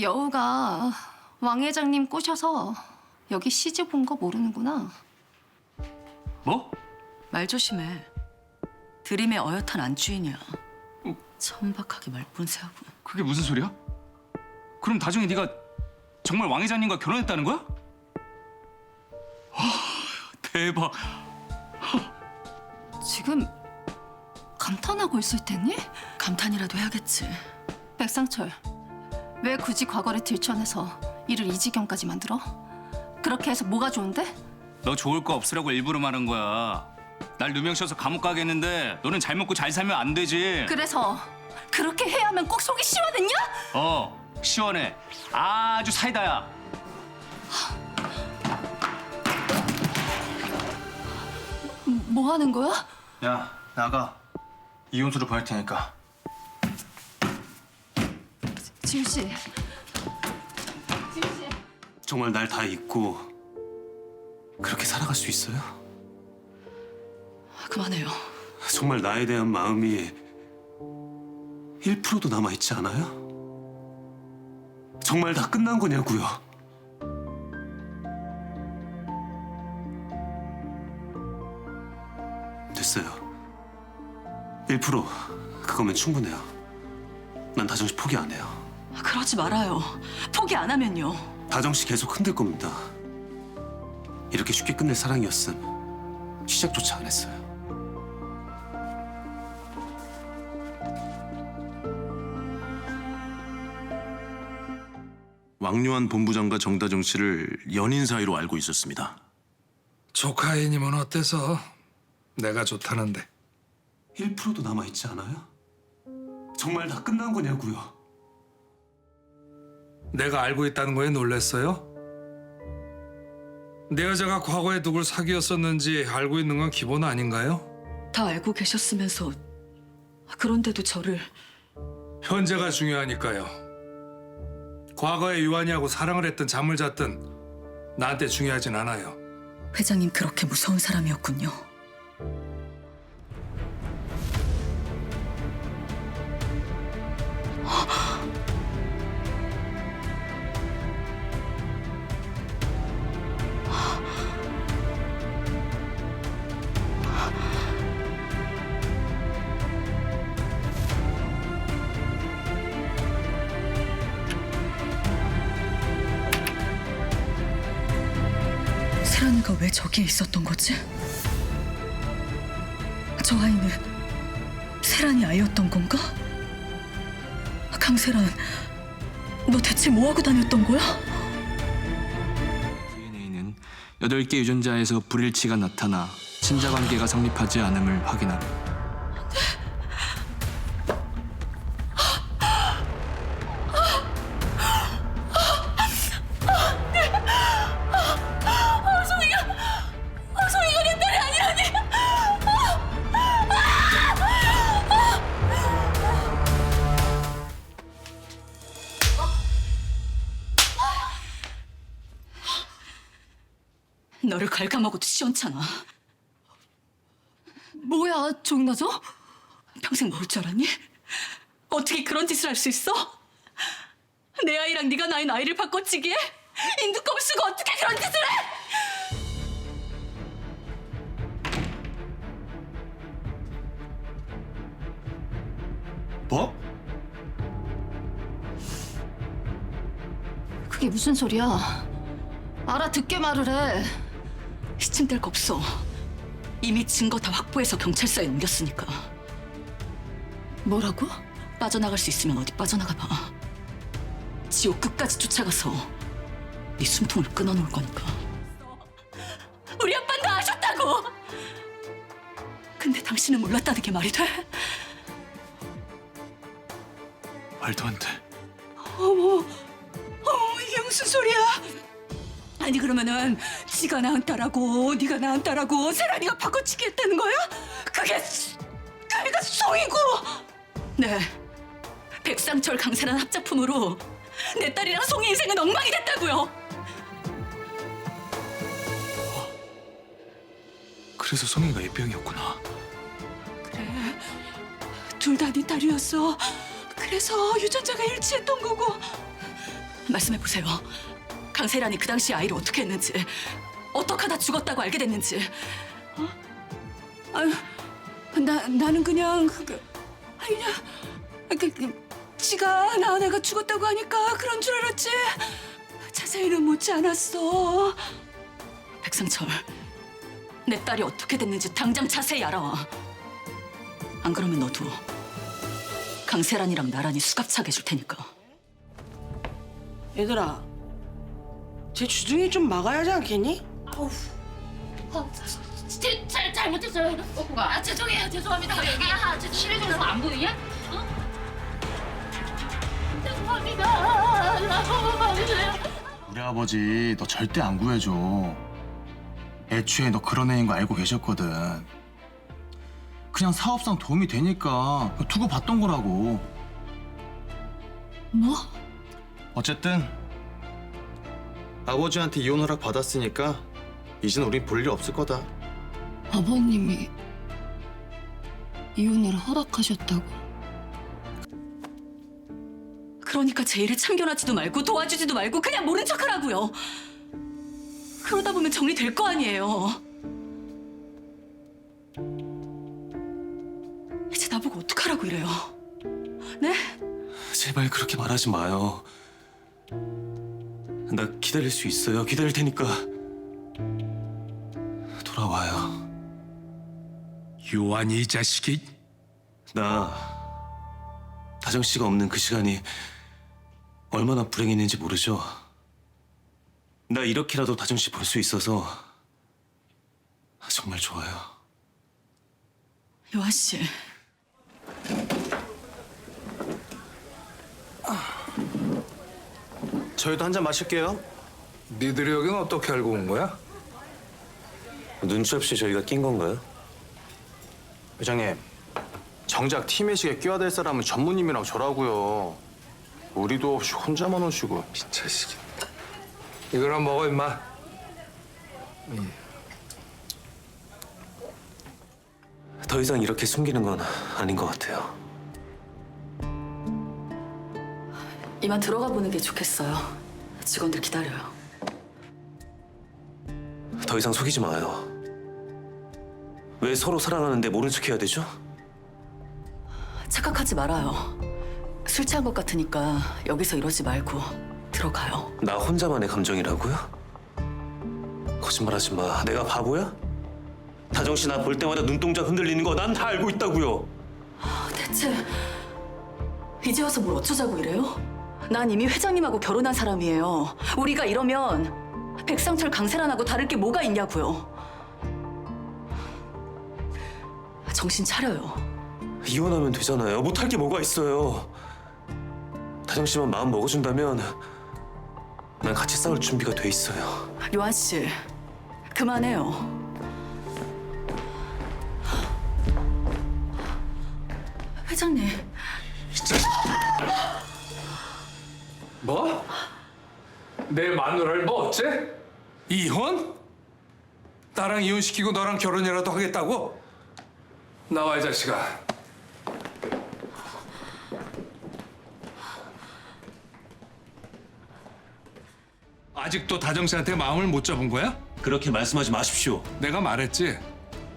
이 여우가 왕 회장님 꼬셔서 여기 시집 온 거 모르는구나. 뭐? 말 조심해. 드림의 어엿한 안주인이야. 천박하게 말뿐세하고. 그게 무슨 소리야? 그럼 나중에 네가 정말 왕 회장님과 결혼했다는 거야? 와, 대박. 지금 감탄하고 있을 테니? 감탄이라도 해야겠지. 백상철, 왜 굳이 과거를 들춰내서 일을 이 지경까지 만들어? 그렇게 해서 뭐가 좋은데? 너 좋을 거 없으라고 일부러 말한 거야. 날 누명 씌워서 감옥 가겠는데 너는 잘 먹고 잘 살면 안 되지. 그래서 그렇게 해야 하면 꼭 속이 시원했냐? 어, 시원해. 아주 사이다야. 뭐 하는 거야? 야 나가 이혼수로 보낼 테니까 지우 씨. 정말 날 다 잊고 그렇게 살아갈 수 있어요? 그만해요. 정말 나에 대한 마음이 1%도 남아 있지 않아요? 정말 다 끝난 거냐고요? 됐어요. 1% 그거면 충분해요. 난 다정 씨 포기 안 해요. 그러지 말아요. 포기 안 하면요. 다정 씨 계속 흔들 겁니다. 이렇게 쉽게 끝낼 사랑이었음 시작조차 안 했어요. 왕요한 본부장과 정다정 씨를 연인 사이로 알고 있었습니다. 조카이님은 어때서? 내가 좋다는데 1%도 남아있지 않아요? 정말 다 끝난 거냐고요? 내가 알고 있다는 거에 놀랬어요? 내 여자가 과거에 누굴 사귀었었는지 알고 있는 건 기본 아닌가요? 다 알고 계셨으면서 그런데도 저를 현재가 중요하니까요. 과거에 유한이하고 사랑을 했든 잠을 잤든 나한테 중요하진 않아요. 회장님 그렇게 무서운 사람이었군요. 왜 저기에 있었던 거지? 저 아이는 세란이 아이였던 건가? 강세란, 너 대체 뭐 하고 다녔던 거야? DNA는 8개 유전자에서 불일치가 나타나 친자 관계가 성립하지 않음을 확인함. 시원찮아. 뭐야, 종나죠? 평생 모를 줄 알았니? 어떻게 그런 짓을 할 수 있어? 내 아이랑 네가 낳은 아이를 바꿔치기해? 인두껍을 쓰고 어떻게 그런 짓을 해? 뭐? 그게 무슨 소리야? 알아듣게 말을 해. 시침될 거 없어. 이미 증거 다 확보해서 경찰서에 옮겼으니까. 뭐라고? 빠져나갈 수 있으면 어디 빠져나가 봐. 지옥 끝까지 쫓아가서 네 숨통을 끊어놓을 거니까. 우리 아빠는 다 아셨다고. 근데 당신은 몰랐다는 게 말이 돼? 말도 안 돼. 어머, 이게 무슨 소리야? 아니 그러면은 지가 낳은 딸하고 네가 낳은 딸하고 세란이가 바꿔치기 했다는 거야? 그게 수- 그게가 송이고! 네. 백상철 강세란 합작품으로 내 딸이랑 송이 인생은 엉망이 됐다고요! 그래서 성희가 입병이었구나. 둘다 네 딸이었어. 그래서 유전자가 일치했던 거고. 말씀해 보세요. 강세란이 그 당시 아이를 어떻게 했는지, 어떻게 하다 죽었다고 알게 됐는지. 어? 아유, 나 나는 그냥 그, 그냥 그, 그 지가 낳은 애가 죽었다고 하니까 그런 줄 알았지. 자세히는 묻지 않았어. 백상철, 내 딸이 어떻게 됐는지 당장 자세히 알아와. 안 그러면 너도 강세란이랑 나란히 수갑차게 해줄 테니까. 얘들아, 쟤 주둥이 좀 막아야 하지 않겠니? 제, 잘 잘못했어요. 아 죄송해요 죄송합니다. 여기 아, 저 실해줘서 안 보이냐? 어? 죄송합니다. 우리 아버지 너 절대 안 구해줘. 애초에 너 그런 애인 거 알고 계셨거든. 그냥 사업상 도움이 되니까 두고 봤던 거라고. 뭐? 어쨌든 아버지한테 이혼 허락 받았으니까 이젠 우린 볼 일 없을 거다. 아버님이 이혼을 허락하셨다고? 그러니까 제 일에 참견하지도 말고 도와주지도 말고 그냥 모른 척하라고요. 그러다 보면 정리될 거 아니에요. 이제 나보고 어떡하라고 이래요. 네? 제발 그렇게 말하지 마요. 나 기다릴 수 있어요. 기다릴 테니까 돌아와요. 요한이 이 자식이 나 다정 씨가 없는 그 시간이 얼마나 불행했는지 모르죠. 나 이렇게라도 다정 씨 볼 수 있어서 정말 좋아요. 요한 씨. 저희도 한 잔 마실게요. 니들이 여긴 어떻게 알고 온 거야? 눈치 없이 저희가 낀 건가요? 회장님, 정작 팀의식에 끼어들 사람은 전무님이랑 저라고요. 우리도 없이 혼자만 오시고. 자식이. 이거나 먹어 임마. 더 이상 이렇게 숨기는 건 아닌 것 같아요. 이만 들어가 보는 게 좋겠어요. 직원들 기다려요. 더 이상 속이지 마요. 왜 서로 사랑하는데 모른 척 해야 되죠? 착각하지 말아요. 술 취한 것 같으니까 여기서 이러지 말고 들어가요. 나 혼자만의 감정이라고요? 거짓말하지 마. 내가 바보야? 다정 씨 나 볼 때마다 눈동자 흔들리는 거 난 다 알고 있다고요. 대체 이제 와서 뭘 어쩌자고 이래요? 난 이미 회장님하고 결혼한 사람이에요. 우리가 이러면 백상철 강세란하고 다를 게 뭐가 있냐고요. 정신 차려요. 이혼하면 되잖아요. 못할 게 뭐가 있어요. 다정 씨만 마음 먹어준다면 난 같이 싸울 준비가 돼 있어요. 요한 씨, 그만해요. 회장님, 뭐? 내 마누라를 뭐 어째? 이혼? 나랑 이혼시키고 너랑 결혼이라도 하겠다고? 나와 이 자식아. 아직도 다정 씨한테 마음을 못 잡은 거야? 그렇게 말씀하지 마십시오. 내가 말했지.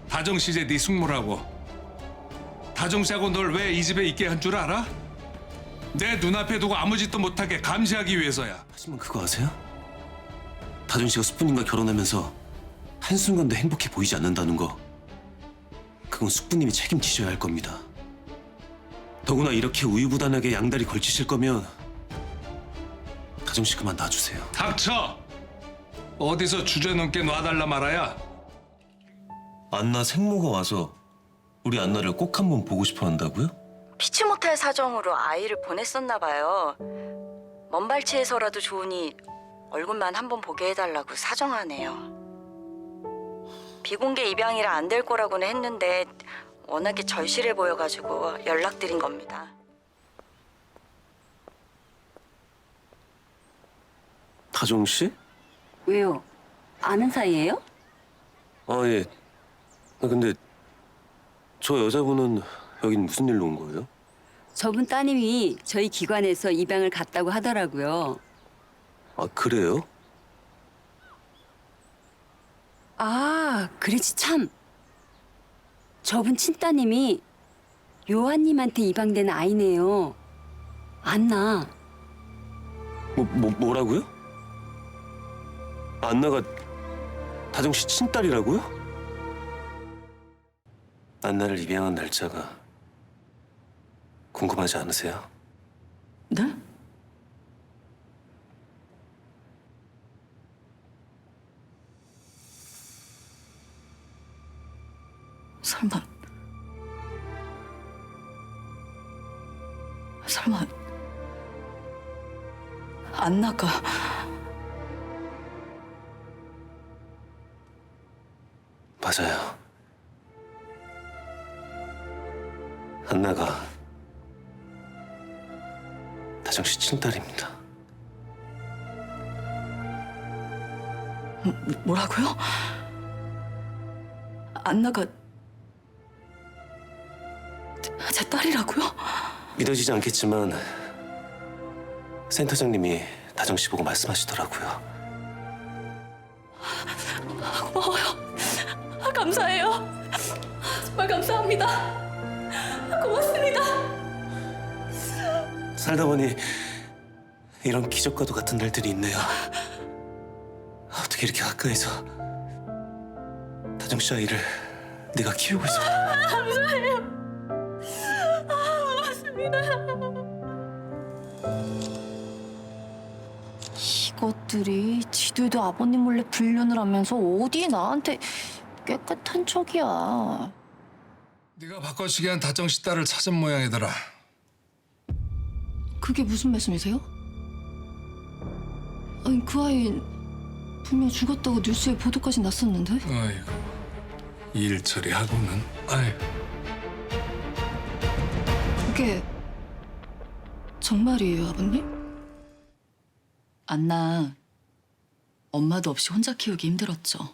다정 씨 이제 네 숙모라고. 다정 씨하고 널 왜 이 집에 있게 한 줄 알아? 내 눈앞에 두고 아무 짓도 못하게 감시하기 위해서야. 하지만 그거 아세요? 다정 씨가 숙부님과 결혼하면서 한순간도 행복해 보이지 않는다는 거. 그건 숙부님이 책임지셔야 할 겁니다. 더구나 이렇게 우유부단하게 양다리 걸치실 거면 다정 씨 그만 놔주세요. 닥쳐! 어디서 주제넘게 놔달라 말아야 안나 생모가 와서 우리 안나를 꼭 한번 보고 싶어 한다고요? 피치 못할 사정으로 아이를 보냈었나 봐요. 먼 발치에서라도 좋으니 얼굴만 한번 보게 해달라고 사정하네요. 비공개 입양이라 안 될 거라고는 했는데 워낙에 절실해 보여가지고 연락드린 겁니다. 다정 씨? 왜요? 아는 사이예요? 아 예. 아, 근데 저 여자분은 여긴 무슨 일로 온 거예요? 저분 따님이 저희 기관에서 입양을 갔다고 하더라고요. 아 그래요? 아, 그렇지 참. 저분 친따님이 요한님한테 입양된 아이네요. 안나. 뭐, 뭐 뭐라고요? 안나가 다정 씨 친딸이라고요? 안나를 입양한 날짜가 궁금하지 않으세요? 네? 설마 설마 안 나가 맞아요. 안나가 다정 씨 친딸입니다. 뭐라고요? 안나가 제 딸이라고요? 믿어지지 않겠지만 센터장님이 다정 씨 보고 말씀하시더라고요. 고마워요. 아, 감사해요. 정말 감사합니다. 고맙습니다. 살다 보니 이런 기적과도 같은 날들이 있네요. 어떻게 이렇게 가까이서 다정 씨 아이를 내가 키우고 있어. 이것들이 지들도 아버님 몰래 불륜을 하면서 어디 나한테 깨끗한 척이야. 네가 바꿔치기 한 다정 씨 딸을 찾은 모양이더라. 그게 무슨 말씀이세요? 아니 그 아이 분명 죽었다고 뉴스에 보도까지 났었는데 아이고 일 처리하고는 아이 그게 정말이에요 아버님? 안나 엄마도 없이 혼자 키우기 힘들었죠.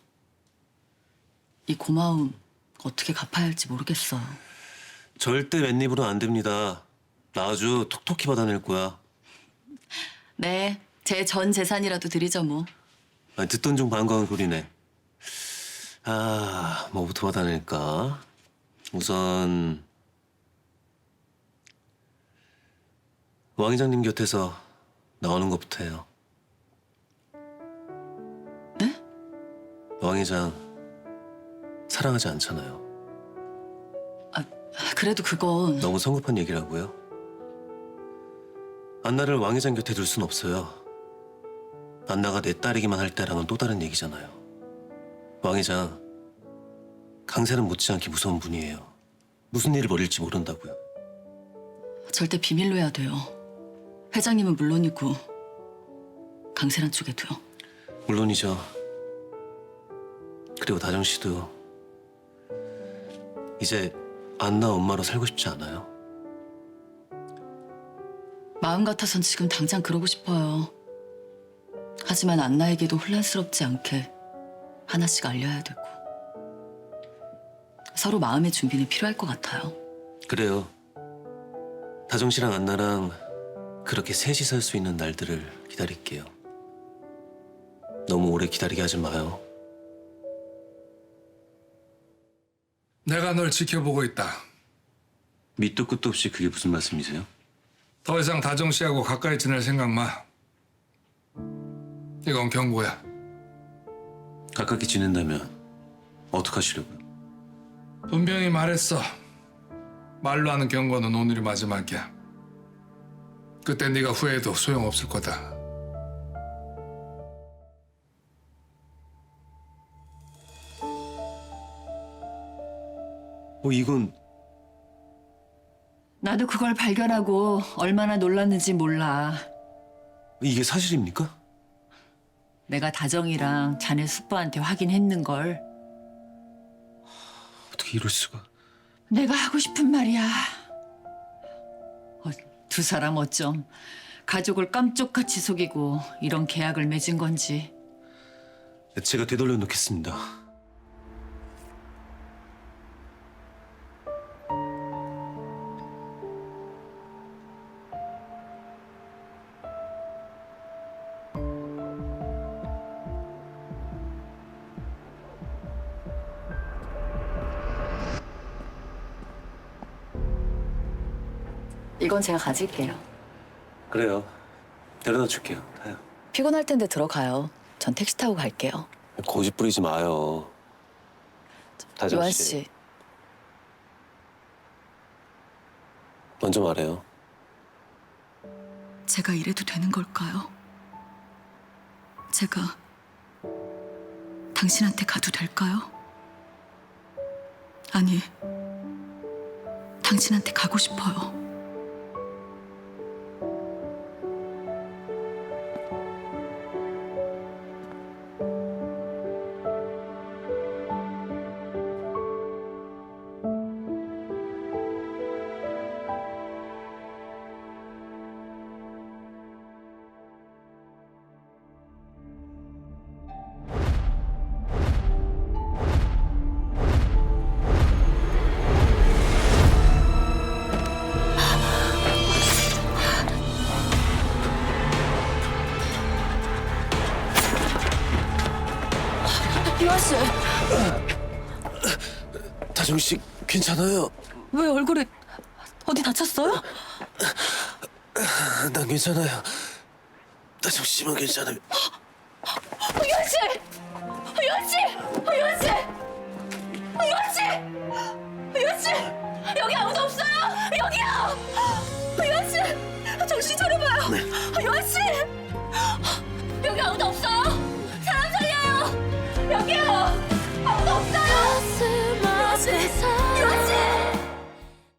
이 고마움 어떻게 갚아야 할지 모르겠어요. 절대 맨입으로 안 됩니다. 나 아주 톡톡히 받아낼 거야. 네, 제 전 재산이라도 드리죠 뭐. 아니, 듣던 중 반가운 소리네. 아, 뭐부터 받아낼까? 우선 왕 회장님 곁에서 나오는 것부터 해요. 네? 왕 회장 사랑하지 않잖아요. 그래도 그건 너무 성급한 얘기라고요? 안나를 왕 회장 곁에 둘 순 없어요. 안나가 내 딸이기만 할 때랑은 또 다른 얘기잖아요. 왕 회장 강세는 못지않게 무서운 분이에요. 무슨 일을 벌일지 모른다고요. 절대 비밀로 해야 돼요. 회장님은 물론이고 강세란 쪽에도요. 물론이죠. 그리고 다정 씨도 이제 안나 엄마로 살고 싶지 않아요. 마음 같아선 지금 당장 그러고 싶어요. 하지만 안나에게도 혼란스럽지 않게 하나씩 알려야 되고 서로 마음의 준비는 필요할 것 같아요. 그래요. 다정 씨랑 안나랑 그렇게 셋이 살 수 있는 날들을 기다릴게요. 너무 오래 기다리게 하지 마요. 내가 널 지켜보고 있다. 밑도 끝도 없이 그게 무슨 말씀이세요? 더 이상 다정 씨하고 가까이 지낼 생각 마. 이건 경고야. 가깝게 지낸다면 어떡하시려고요? 분명히 말했어. 말로 하는 경고는 오늘이 마지막이야. 그때 네가 후회해도 소용없을 거다. 어, 이건 나도 그걸 발견하고 얼마나 놀랐는지 몰라. 이게 사실입니까? 내가 다정이랑 자네 숙부한테 확인했는 걸. 어떻게 이럴 수가? 내가 하고 싶은 말이야. 어, 두 사람 어쩜 가족을 깜쪽같이 속이고 이런 계약을 맺은 건지. 제가 되돌려 놓겠습니다. 건 제가 가질게요. 그래요. 데려다 줄게요. 타요. 피곤할 텐데 들어가요. 전 택시 타고 갈게요. 고집 부리지 마요. 다정 요한 씨. 씨, 먼저 말해요. 제가 이래도 되는 걸까요? 제가 당신한테 가도 될까요? 아니, 당신한테 가고 싶어요. 괜찮아요. 왜 얼굴에 어디 다쳤어요? 난 괜찮아요. 다정 씨만 괜찮아요. 요한 씨, 요한 씨, 요한 씨, 요한 씨, 요한 씨, 여기 아무도 없어요. 여기요, 요한 씨, 정신 차려봐요. 요한 씨,